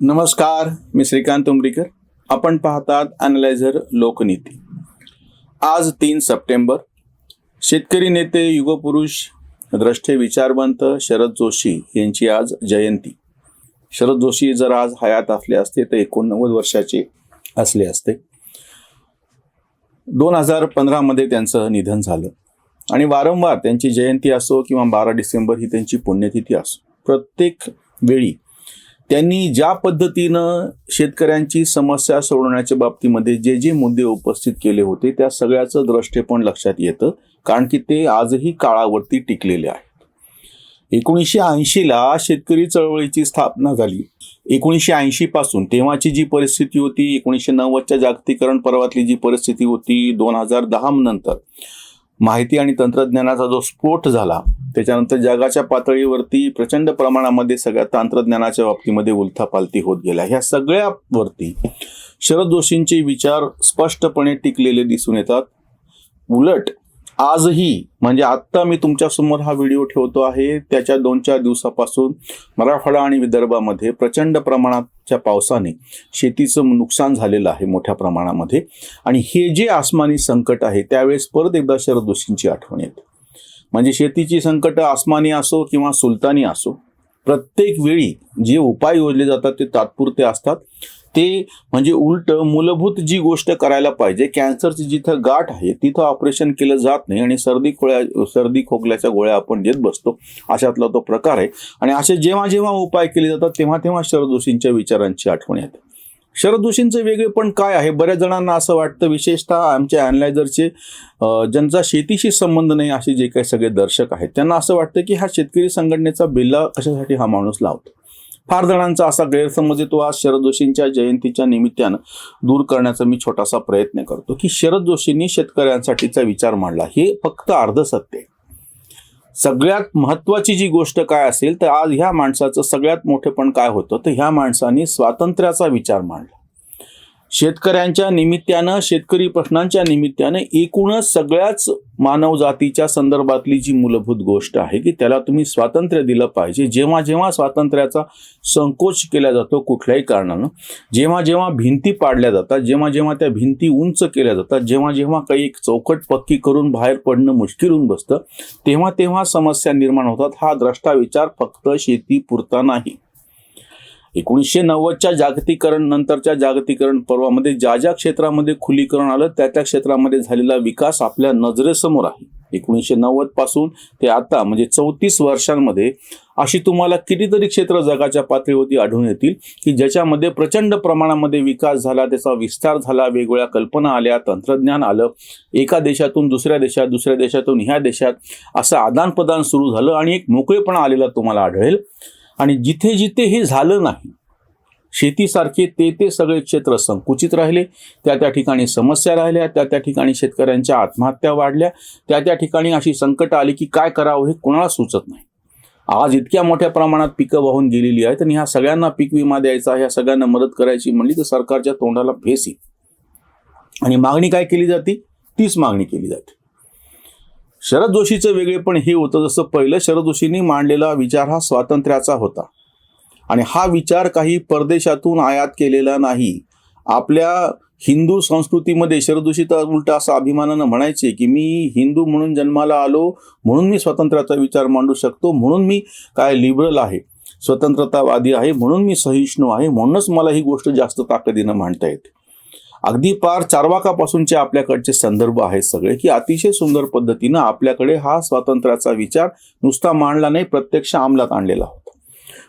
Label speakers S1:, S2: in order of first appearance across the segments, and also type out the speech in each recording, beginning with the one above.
S1: नमस्कार मी श्रीकांत उमरीकर. आपण पाहतात अनलायझर लोकनीती. आज तीन सप्टेंबर. शेतकरी नेते युगपुरुष द्रष्टे विचारवंत शरद जोशी यांची आज जयंती. शरद जोशी जर आज हयात असले असते तर एकोणनव्वद वर्षाचे असले असते. दोन हजार पंधरामध्ये त्यांचं निधन झालं. आणि वारंवार त्यांची जयंती असो किंवा बारा डिसेंबर ही त्यांची पुण्यतिथी असो प्रत्येक वेळी त्यांनी ज्या पद्धतीनं शेतकऱ्यांची समस्या सोडवण्याच्या बाबतीमध्ये जे जे मुद्दे उपस्थित केले होते त्या सगळ्याचं दृष्टेपण लक्षात येतं कारण की ते आजही काळावरती टिकलेले आहेत. एकोणीसशे ऐंशीला शेतकरी चळवळीची स्थापना झाली. एकोणीसशे ऐंशी पासून तेव्हाची जी परिस्थिती होती एकोणीसशे नव्वदच्या जागतिकरण पर्वातली जी परिस्थिती होती दोन हजार दहा नंतर माहिती आणि तंत्रज्ञानाचा जो स्फोट झाला त्याच्यानंतर जगाच्या पातळीवरती प्रचंड प्रमाणामध्ये सगळ्या तंत्रज्ञानाच्या बाबतीमध्ये उलथापालथी होत गेल्या. ह्या सगळ्यावरती शरद जोशींचे विचार स्पष्टपणे टिकलेले दिसून येतात. उलट आजही म्हणजे आत्ता मी तुमच्यासमोर हा व्हिडिओ ठेवतो आहे त्याच्या दोन चार दिवसापासून मराठवाडा आणि विदर्भामध्ये प्रचंड प्रमाणाच्या पावसाने शेतीचं नुकसान झालेलं आहे मोठ्या प्रमाणामध्ये. आणि हे जे आसमानी संकट आहे त्यावेळेस परत एकदा शरद जोशींची आठवण येते. म्हणजे शेतीची संकट आसमानी असो किंवा सुलतानी असो प्रत्येक वेळी जे उपाय योजले जातात ते तात्पुरते असतात. ते म्हणजे उलट मूलभूत जी गोष्ट करायला पाहिजे कॅन्सरची जिथं गाठ आहे तिथं ऑपरेशन केलं जात नाही आणि सर्दी खोळ्या सर्दी खोकल्याच्या गोळ्या आपण देत बसतो अशातला तो प्रकार आहे. आणि असे जेव्हा जेव्हा उपाय केले जातात तेव्हा तेव्हा शरद जोशींच्या विचारांची आठवण येते. शरद जोशींचं वेगळेपण काय आहे? बऱ्याच जणांना असं वाटतं विशेषतः आमच्या अॅनलायझरचे ज्यांचा शेतीशी संबंध नाही असे जे काही सगळे दर्शक आहेत त्यांना असं वाटतं की हा शेतकरी संघटनेचा बिल्ला कशासाठी हा माणूस लावतो? फार जणांचा असा गैरसमज येतो आज शरद जोशींच्या जयंतीच्या निमित्तानं दूर करण्याचा मी छोटासा प्रयत्न करतो की शरद जोशींनी शेतकऱ्यांसाठीचा विचार मांडला. हे फक्त अर्ध सत्य आहे. सगळ्यात महत्वाची जी गोष्ट काय असेल तर आज ह्या माणसाचं सगळ्यात मोठेपण काय होतं तर ह्या माणसाने स्वातंत्र्याचा विचार मांडला. शेतकऱ्यांच्या निमित्तानं शेतकरी प्रश्नांच्या निमित्तानं एकूणच सगळ्याच मानवजातीच्या संदर्भातली जी मूलभूत गोष्ट आहे की त्याला तुम्ही स्वातंत्र्य दिलं पाहिजे. जेव्हा जेव्हा स्वातंत्र्याचा संकोच केला जातो कुठल्याही कारणानं जेव्हा जेव्हा भिंती पाडल्या जातात जेव्हा जेव्हा त्या भिंती उंच केल्या जातात जेव्हा जेव्हा काही एक चौकट पक्की करून बाहेर पडणं मुश्किल होऊन बसतं तेव्हा तेव्हा समस्या निर्माण होतात. हा द्रष्टा विचार फक्त शेती पुरता नाही. एकोणीसशे नव्वदच्या जागतिकरण नंतरच्या जागतिकरण पर्वामध्ये ज्या ज्या क्षेत्रामध्ये खुलीकरण आलं त्या त्या क्षेत्रामध्ये झालेला विकास आपल्या नजरेसमोर आहे. एकोणीसशे नव्वदपासून ते आता म्हणजे चौतीस वर्षांमध्ये अशी तुम्हाला कितीतरी क्षेत्र जगाच्या पातळीवरती आढळून येतील की ज्याच्यामध्ये प्रचंड प्रमाणामध्ये विकास झाला त्याचा विस्तार झाला वेगवेगळ्या कल्पना आल्या तंत्रज्ञान आलं एका देशातून दुसऱ्या देशात दुसऱ्या देशातून ह्या देशात असं आदानप्रदान सुरू झालं आणि एक मोकळेपणा आलेला तुम्हाला आढळेल. आणि जिथे जिथे हे झालं नाही शेतीसारखे ते ते सगळे क्षेत्र संकुचित राहिले. त्या त्या ठिकाणी समस्या राहिल्या त्या त्या ठिकाणी शेतकऱ्यांच्या आत्महत्या वाढल्या त्या त्या ठिकाणी अशी संकट आली की काय करावं हे कोणाला सुचत नाही. आज इतक्या मोठ्या प्रमाणात पिकं वाहून गेलेली आहेत आणि ह्या सगळ्यांना पीक विमा द्यायचा ह्या सगळ्यांना मदत करायची म्हणली तर सरकारच्या तोंडाला फेस येईल. आणि मागणी काय केली जाते? तीच मागणी केली जाते. शरद जोशीचं वेगळेपण हे होतं जसं पहिलं शरद जोशींनी मांडलेला विचार हा स्वातंत्र्याचा होता. आणि हा विचार काही परदेशातून आयात केलेला नाही. आपल्या हिंदू संस्कृतीमध्ये शरद जोशी तर उलट असं अभिमानानं म्हणायचे की मी हिंदू म्हणून जन्माला आलो म्हणून मी स्वातंत्र्याचा विचार मांडू शकतो म्हणून मी काय लिबरल आहे स्वतंत्रतावादी आहे म्हणून मी सहिष्णू आहे म्हणूनच मला ही गोष्ट जास्त ताकदीनं मांडता येते. अगदी पार चारवाकापासूनचे आपल्याकडचे संदर्भ आहेत सगळे की अतिशय सुंदर पद्धतीनं आपल्याकडे हा स्वातंत्र्याचा विचार नुसता मांडला नाही प्रत्यक्ष अंमलात आणलेला होता.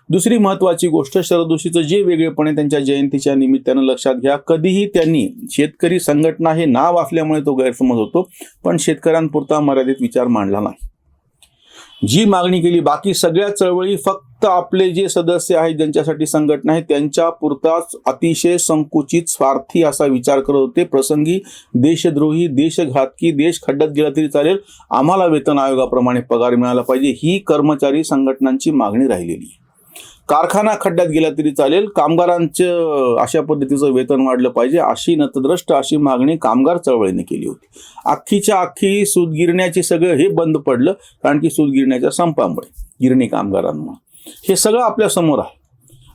S1: दुसरी महत्वाची गोष्ट शरद जोशीचं जे वेगळेपणे त्यांच्या जयंतीच्या निमित्तानं लक्षात घ्या कधीही त्यांनी शेतकरी संघटना हे नाव असल्यामुळे तो गैरसमज होतो पण शेतकऱ्यांपुरता मर्यादित विचार मांडला नाही. जी मागणी केली बाकी सगळ्या चळवळी फक्त आपले जे सदस्य आहेत ज्यांच्यासाठी संघटना आहे त्यांच्या पुरताच अतिशय संकुचित स्वार्थी असा विचार करत होते. प्रसंगी देशद्रोही देशघातकी देश खड्ड्यात गेला तरी चालेल. आम्हाला वेतन आयोगाप्रमाणे पगार मिळाला पाहिजे. ही कर्मचारी संघटनांची मागणी राहिलेली आहे. कारखाना खड्ड्यात गेला तरी चालेल. कामगारांचं अशा पद्धतीचं वेतन वाढलं पाहिजे अशी नतद्रष्ट अशी मागणी कामगार चळवळीने केली होती. अख्खीच्या अख्खी सूतगिरण्याचे सगळं हे बंद पडलं कारण की सूतगिरण्याच्या संपामुळे गिरणी कामगारांमुळे. हे सगळं आपल्यासमोर आहे.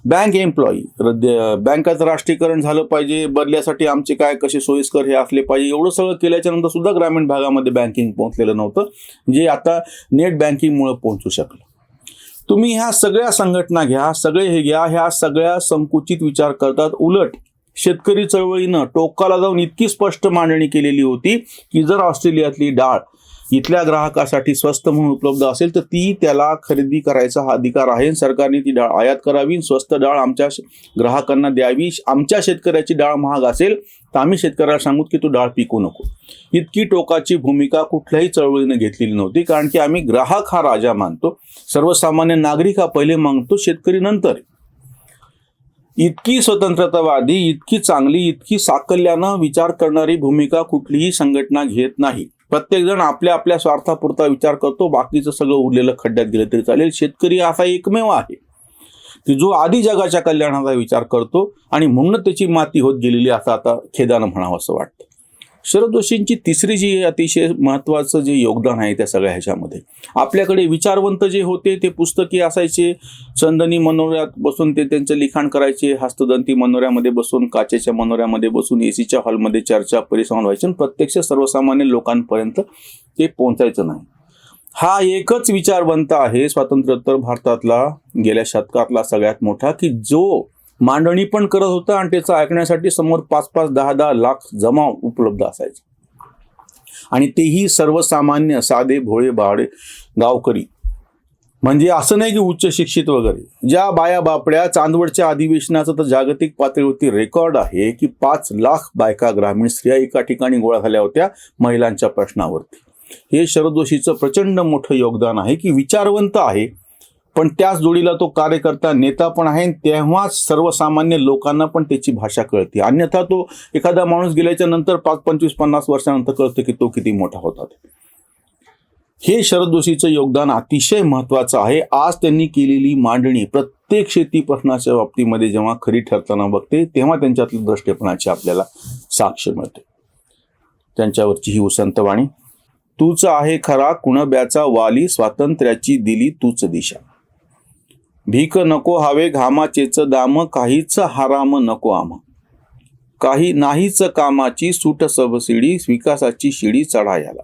S1: बँक एम्प्लॉई बँकाचं राष्ट्रीयकरण झालं पाहिजे बदल्यासाठी आमचे काय कसे सोयीस्कर हे असले पाहिजे एवढं सगळं केल्याच्यानंतर सुद्धा ग्रामीण भागामध्ये बँकिंग पोहोचलेलं नव्हतं जे आता नेट बँकिंगमुळे पोहोचू शकलं. तुम्ही ह्या सगळ्या संघटना घ्या सगळे हे घ्या ह्या सगळ्या संकुचित विचार करतात. उलट शेतकरी चळवळीनं टोकाला जाऊन इतकी स्पष्ट मांडणी केलेली होती की जर ऑस्ट्रेलियातली डाळ इथल्या ग्राहकासाठी स्वस्त म्हणून उपलब्ध असेल तर ती त्याला खरेदी करायचा हा अधिकार आहे सरकारने ती डाळ आयात करावी स्वस्त डाळ आमच्या ग्राहकांना द्यावी. आमच्या शेतकऱ्याची डाळ महाग असेल तर आम्ही शेतकऱ्याला सांगू की तू डाळ पिकू नको. इतकी टोकाची भूमिका कुठल्याही चळवळीने घेतलेली नव्हती कारण की आम्ही ग्राहक हा राजा मानतो. सर्वसामान्य नागरिक हा पहिले मागतो शेतकरी नंतर. इतकी स्वतंत्रतावादी इतकी चांगली इतकी साकल्यानं विचार करणारी भूमिका कुठलीही संघटना घेत नाही. प्रत्येकजण आपल्या आपल्या स्वार्थापुरता विचार करतो बाकीचं सगळं उरलेलं खड्ड्यात गेलं तरी चालेल. शेतकरी असा एकमेव आहे. की जो आधी जगाच्या कल्याणाचा विचार करतो आणि म्हणून त्याची माती होत गेलेली असं आता खेदानं म्हणावं असं वाटतं. शरद जोशींची तिसरी जी अतिशय महत्त्वाचं जे योगदान आहे त्या सगळ्या ह्याच्यामध्ये. आपल्याकडे विचारवंत जे होते ते पुस्तके असायचे. चंदनी मनोऱ्यात बसून ते त्यांचं लिखाण करायचे. हस्तदंती मनोऱ्यामध्ये बसून काचेच्या मनोऱ्यामध्ये बसून एसीच्या हॉलमध्ये चर्चा परिसंवाद व्हायचे. आणि प्रत्यक्ष सर्वसामान्य लोकांपर्यंत ते पोहोचायचं नाही. हा एकच विचारवंत आहे स्वातंत्र्योत्तर भारतातला गेल्या शतकातला सगळ्यात मोठा की जो मांडणी पण करत होता आणि त्याचं ऐकण्यासाठी समोर पाच पाच दहा दहा लाख जमाव उपलब्ध असायचे. आणि तेही सर्वसामान्य साधे भोळे बाळे गावकरी. म्हणजे असं नाही की उच्च शिक्षित वगैरे. ज्या बाया बापड्या चांदवडच्या अधिवेशनाचं तर जागतिक पातळीवरती रेकॉर्ड आहे की पाच लाख बायका ग्रामीण स्त्रिया एका ठिकाणी गोळा झाल्या होत्या महिलांच्या प्रश्नावरती. हे शरद जोशीचं प्रचंड मोठं योगदान आहे की विचारवंत आहे पण त्याच जोडीला तो कार्यकर्ता नेता पण आहे तेव्हाच सर्वसामान्य लोकांना पण त्याची भाषा कळते. अन्यथा तो एखादा माणूस गेल्याच्यानंतर पाच पंचवीस पन्नास वर्षानंतर कळतं की तो किती मोठा होता. हे शरद जोशीचं योगदान अतिशय महत्वाचं आहे. आज त्यांनी केलेली मांडणी प्रत्येक शेती प्रश्नाच्या बाबतीमध्ये जेव्हा खरी ठरताना बघते तेव्हा त्यांच्यातल्या दृष्टेपणाची आपल्याला साक्ष मिळते. त्यांच्यावरची ही उसंतवाणी तूच आहे खरा कुणब्याचा वाली स्वातंत्र्याची दिली तूच दिशा. भीक नको हवे घामाचेच दाम काहीच हाराम नको आम. काही नाहीच कामाची सूट सबसिडी विकासाची शिडी चढायाला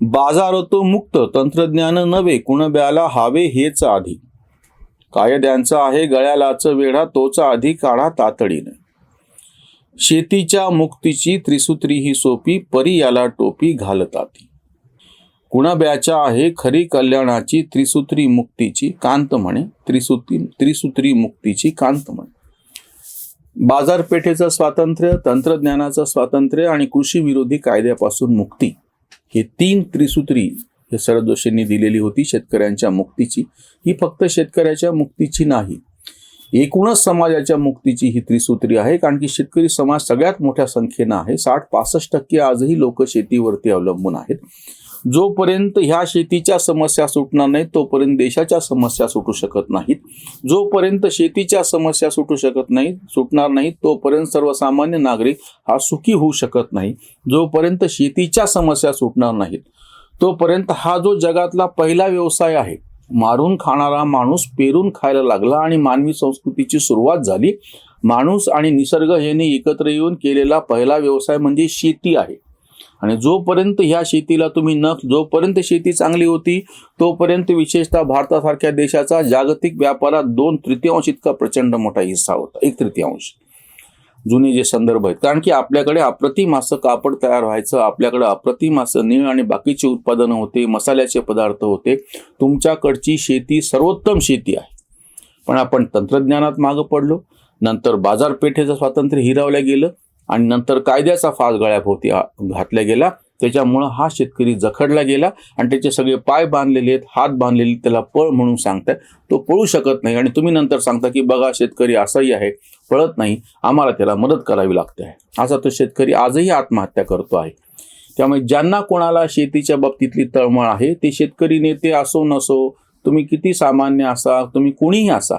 S1: बाजार तो मुक्त तंत्रज्ञान नव्हे कुणब्याला हावे हेच आधी कायद्यांचा आहे गळ्यालाच वेढा तोच आधी काढा तातडीने. शेतीच्या मुक्तीची त्रिसूत्री ही सोपी परी याला टोपी घालताती. कुणाब्याच्या आहे खरी कल्याणाची त्रिसूत्री मुक्तीची कांत म्हणे. त्रिसूत्री त्रिसूत्री मुक्तीची कांत म्हणे. बाजारपेठेचं स्वातंत्र्य तंत्रज्ञानाचं स्वातंत्र्य आणि कृषी विरोधी कायद्यापासून मुक्ती. हे तीन त्रिसूत्री हे शरद जोशींनी दिलेली होती शेतकऱ्यांच्या मुक्तीची. ही फक्त शेतकऱ्याच्या मुक्तीची नाही एकूणच समाजाच्या मुक्तीची ही त्रिसूत्री आहे. कारण की शेतकरी समाज सगळ्यात मोठ्या संख्येनं आहे. साठ पासष्ट टक्के आजही लोक शेतीवरती अवलंबून आहेत. जोपर्यंत ह्या शेतीच्या समस्या सुटणार नाहीत तोपर्यंत देशाच्या समस्या सुटू शकत नाहीत. जोपर्यंत शेतीच्या समस्या सुटू शकत नाहीत सुटणार नाहीत तोपर्यंत सर्वसामान्य नागरिक हा सुखी होऊ शकत नाही. जोपर्यंत शेतीच्या समस्या सुटणार नाहीत तोपर्यंत हा जो जगातला पहिला व्यवसाय आहे मारून खाणारा माणूस पेरून खायला लागला आणि मानवी संस्कृतीची सुरुवात झाली. माणूस आणि निसर्ग यांनी एकत्र येऊन केलेला पहिला व्यवसाय म्हणजे शेती आहे. आणि जोपर्यंत ह्या शेतीला तुम्ही न जोपर्यंत शेती चांगली होती तोपर्यंत विशेषतः भारतासारख्या देशाचा जागतिक व्यापारात दोन तृतीयांश इतका प्रचंड मोठा हिस्सा होता. एक तृतीयांश. जुने जे संदर्भ आहेत. कारण की आपल्याकडे अप्रतिम असं कापड तयार व्हायचं आपल्याकडे अप्रतिम असं नीळ आणि बाकीचे उत्पादनं होते मसाल्याचे पदार्थ होते. तुमच्याकडची शेती सर्वोत्तम शेती आहे. पण आपण तंत्रज्ञानात मागं पडलो. नंतर बाजारपेठेचं स्वातंत्र्य हिरावलं गेलं. आणि नंतर कायद्याचा फास गळ्याभोवती घातल्या घातला गेला त्याच्यामुळं हा शेतकरी जखडला गेला आणि त्याचे सगळे पाय बांधलेले आहेत हात बांधलेले आहेत, त्याला पळ म्हणून सांगताय. तो पळू शकत नाही आणि तुम्ही नंतर सांगता की बघा शेतकरी असाही आहे पळत नाही. आम्हाला त्याला मदत करावी लागते आहे. असा तो शेतकरी आजही आत्महत्या करतो आहे. त्यामुळे ज्यांना कोणाला शेतीच्या बाबतीतली तळमळ आहे ते शेतकरी नेते असो नसो तुम्ही किती सामान्य असा तुम्ही कोणीही असा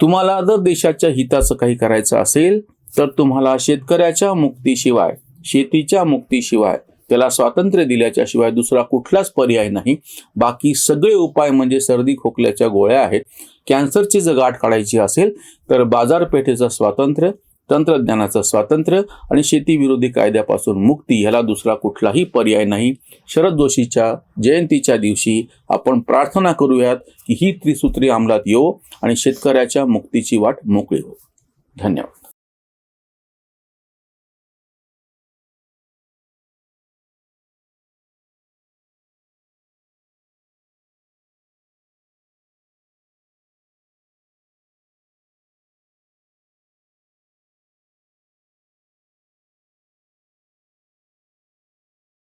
S1: तुम्हाला जर देशाच्या हिताचं काही करायचं असेल तर तुम्हाला शेतकऱ्याच्या मुक्तीशिवाय शेतीच्या मुक्तीशिवाय त्याला स्वातंत्र्य दिल्याच्या शिवाय दुसरा कुठलाच पर्याय नाही. बाकी सगळे उपाय म्हणजे सर्दी खोकल्याच्या गोळ्या आहेत. कॅन्सरची जर गाठ काढायची असेल तर बाजारपेठेचं स्वातंत्र्य तंत्रज्ञानाचं स्वातंत्र्य आणि शेतीविरोधी कायद्यापासून मुक्ती ह्याला दुसरा कुठलाही पर्याय नाही. शरद जोशीच्या जयंतीच्या दिवशी आपण प्रार्थना करूयात की ही त्रिसूत्री अंमलात येऊ आणि शेतकऱ्याच्या मुक्तीची वाट मोकळी हो धन्यवाद.